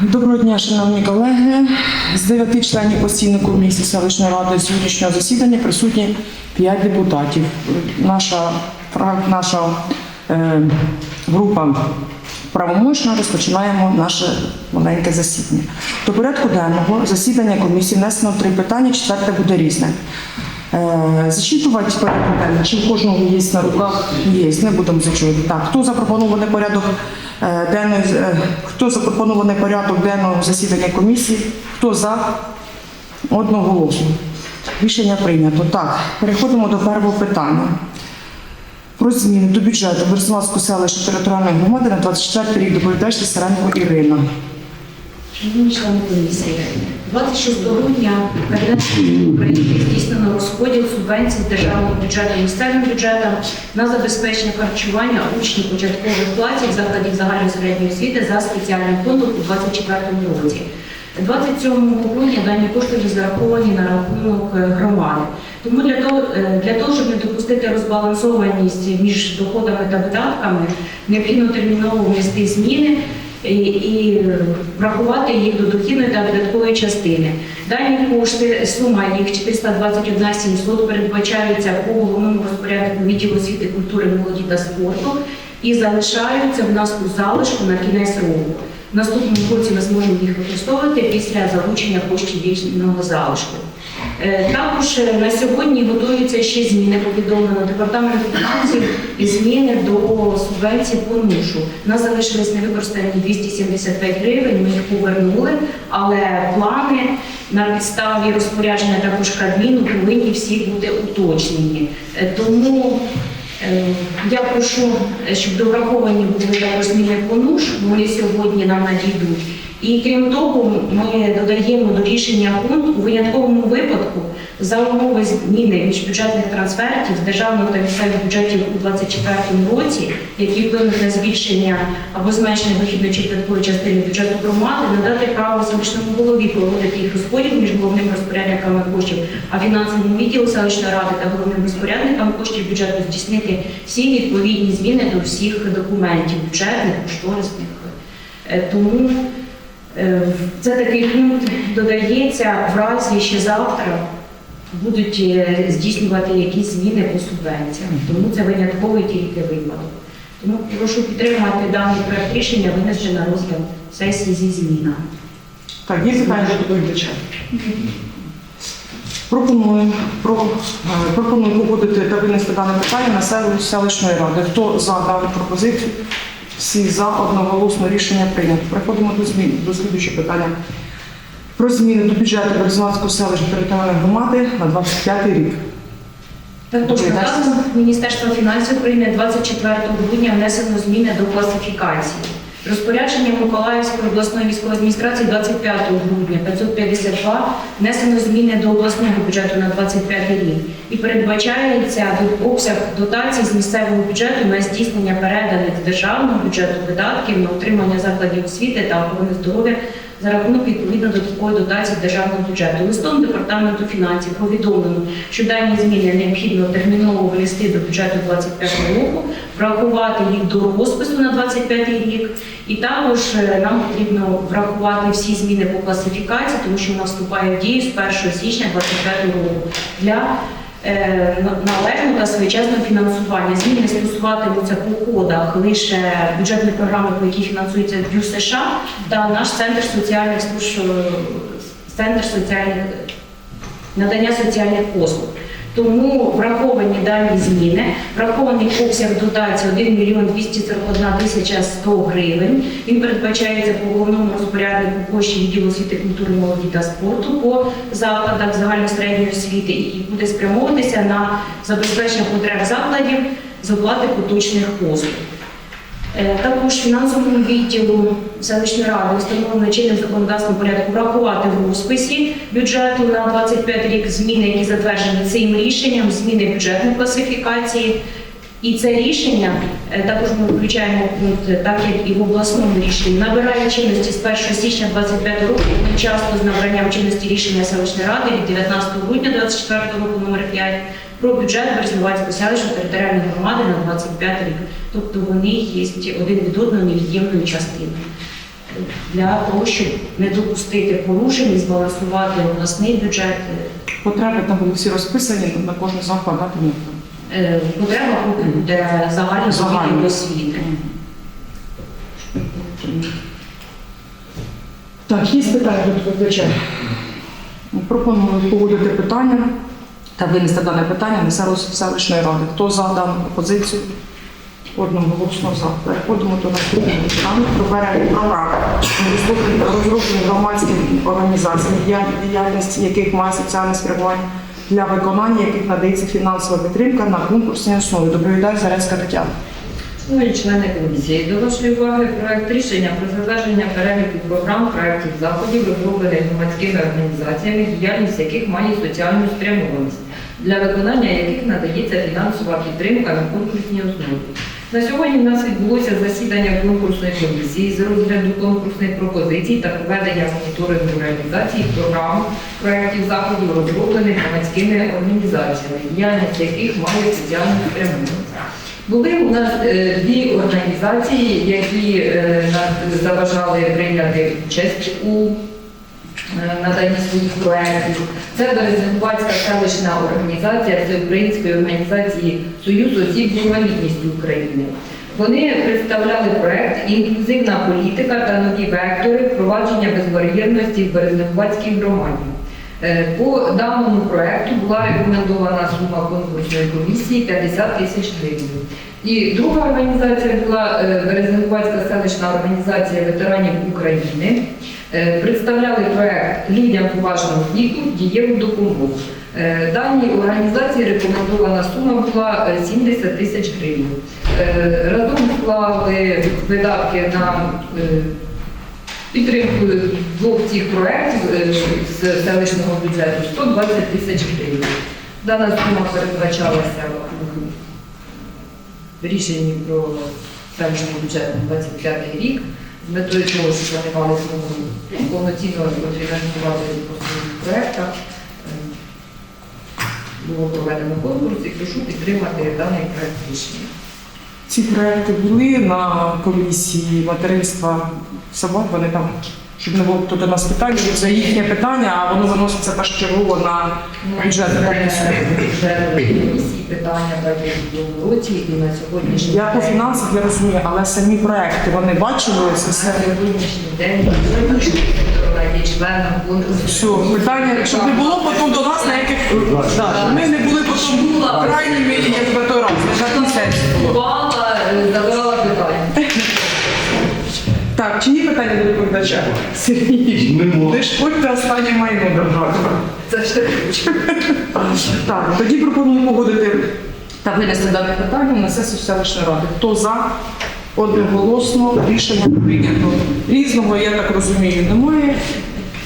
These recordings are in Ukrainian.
Доброго дня, шановні колеги. З дев'яти членів постійної комісії селищної ради сьогоднішнього засідання присутні п'ять депутатів. Наша, наша е, група правомочна розпочинаємо наше маленьке засідання. До порядку денного засідання комісії внесено три питання, четверте буде різне. Е, Зачитувати порядок денний, чи в кожного є на руках? Є, не будемо зачитувати. Так, хто запропонований порядок е, денний, е, хто запропонований порядок денного засідання комісії? Хто за? Одноголосно. Рішення прийнято. Так, переходимо до першого питання. Про зміни до бюджету Береславської селища територіальної громади на 24 рік доповідач Саренко Ірина. Шановні члени комісії, 26 грудня Кабінетом України здійснено розподіл субвенцій з державного бюджету місцевим бюджетам на забезпечення харчування учнів початкових класів закладів загальної середньої освіти за спеціальним фондом у 2024 році. 27 грудня дані кошти вже зараховані на рахунок е, громади. Тому для того, е, для того, щоб не допустити розбалансованість між доходами та видатками, необхідно терміново внести зміни і, врахувати їх до дохідної та видаткової частини. Дані кошти, сума їх 421 700 передбачаються по головному розпорядку відділу освіти, культури, молоді та спорту і залишаються в нас у залишку на кінець року. В наступному році ми зможемо їх використовувати після залучення коштів вічного залишку. Е, Також е, на сьогодні готуються ще зміни, повідомлено департаменту фінансів і зміни до субвенції по НУШу. У нас залишились невикористані 275 гривень, ми їх повернули, але плани на підставі розпорядження також Кабміну повинні всі бути уточнені. Е, Тому Я прошу, щоб довраховані були також зміни по НУШ, вони сьогодні нам надійдуть. І крім того, ми додаємо до рішення пункт у винятковому випадку за умови зміни міжбюджетних трансфертів з державного та місцевих бюджетів у 2024 році, які вплинуть на збільшення або зменшення вихідної видаткової частини бюджету громади, надати право селищному голові проводити їх розподіл між головними розпорядниками коштів, а фінансовому відділу селищної ради та головним розпорядникам коштів бюджету здійснити всі відповідні зміни до всіх документів бюджетних, кошторисних. Е, Тому це такий пункт додається в разі, що завтра будуть е, здійснювати якісь зміни по субвенціям. Тому це винятковий тільки випадок. Тому прошу підтримати даний проект рішення, винести на розгляд сесії зі змінами. Так, є питання до доповідача? Пропоную, про, е, пропоную погодити та винести дане питання на селищної ради. Хто за дану пропозицію? Всі за одноголосно рішення прийнято. Переходимо до змін до слідуючого питання. Про зміни до бюджету Береславської селищної територіальної громади на 25 рік. Також наказом Міністерства фінансів України 24 грудня внесено зміни до класифікації. Розпорядженням Миколаївської обласної військової адміністрації 25 грудня 552 внесено зміни до обласного бюджету на 25 рік. І передбачається обсяг дотацій з місцевого бюджету на здійснення переданих державного бюджету видатків на утримання закладів освіти та охорони здоров'я за рахунок відповідно додаткової дотації з державного бюджету. Листом департаменту фінансів повідомлено, що дані зміни необхідно терміново внести до бюджету 25 року, врахувати їх до розпису на 25 рік, і також е, нам потрібно врахувати всі зміни по класифікації, тому що вона вступає в дію з 1 січня 25 року для е, належного та своєчасного фінансування. Зміни стосуватимуться по кодах лише бюджетної програми, по яких фінансується ДЮ США та наш центр соціальних служб, е, центр соціальних надання соціальних послуг. Тому враховані дані зміни, врахований обсяг дотації 1 мільйон 241 тисяча 100 гривень. Він передбачається по головному розпоряднику коштів відділу освіти, культури, молоді та спорту по закладах загальної середньої освіти і буде спрямовуватися на забезпечення потреб закладів з оплати поточних послуг. Е, Також фінансовому відділу селищної ради встановлено чинним законодавством порядок врахувати в розписі бюджету на 25 рік зміни, які затверджені цим рішенням, зміни бюджетної класифікації. І це рішення е, також ми включаємо пункт, так як і в обласному рішенні, набирає чинності з 1 січня 25 року, одночасно з набранням чинності рішення селищної ради від 19 грудня 24 року номер 5 про бюджет Березнівацької селищної територіальної громади на 25 рік. Тобто вони є один від одного невід'ємною частиною. для того, щоб не допустити порушень і збалансувати обласний бюджет. Потреби там були всі розписані, на кожен заклад не. Е, Потреба буде загальної Загальна. освіти. Так, є питання до доповідача? Пропоную погодити питання та винести дане питання на селищної ради. Хто за дану пропозицію? Одноголосно за. Переходимо до наступного питання про перегляд програм розроблені громадських організацій, дія- діяльність яких має соціальне спрямування для виконання яких надається фінансова підтримка на конкурсній основі. Доповідає Зарецька Тетяна. Шановні члени комісії, до вашої уваги проект рішення про затвердження переліку програм, проєктів, заходів, розроблених громадськими організаціями, діяльність яких має соціальну спрямованість, для виконання яких надається фінансова підтримка на конкурсній основі. На сьогодні в нас відбулося засідання конкурсної комісії з розгляду конкурсних пропозицій та проведення моніторингу реалізації програм, проєктів, заходів, розроблених громадськими організаціями, діяльність яких має соціальну спрямованість. Були у нас е, дві організації, які е, заважали прийняти участь у е, наданні своїх проєктів. Це Березенкувацька селищна організація Всеукраїнської організації Союз осіб з інвалідністю України. Вони представляли проект Інклюзивна політика та нові вектори впровадження безбар'єрності в Березенкувацькій громаді. Е, По даному проекту була рекомендована сума конкурсної комісії 50 тисяч гривень. І друга організація була е, Березенкувацька селищна організація ветеранів України. Е, Представляли проект людям поважного віку дієву допомогу. Даній організації рекомендована сума була е, 70 тисяч гривень. Разом склали видатки на підтримку двох цих проєктів е, з селищного бюджету 120 тисяч гривень. Дана сума передбачалася в рішенні про селищний бюджет на 25 рік з метою того, щоб вони змогу повноцінно фінансувати по своїх проєктах. Е, Було проведено конкурс і прошу підтримати даний проєкт рішення. Ці проекти були на комісії материнства собак, вони там, щоб не було тут у нас питань, це їхнє питання, а воно заноситься першочергово на бюджет комісії. Питання в році і на сьогоднішній Я по фінансах я розумію, але самі проекти вони бачили це все. питання, щоб не було потім до нас ніяких. Да, ми не були потім крайніми, доповідача? Сергій, ви ж будьте останнє майно держави. Це ж Так, тоді пропоную погодити та винести дане питання на сесію селищної ради. Хто за? Одноголосно рішення прийнято. Різного, я так розумію, немає.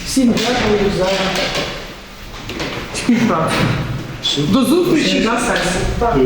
Всім дякую за співпрацю. До зустрічі на сесії. Так.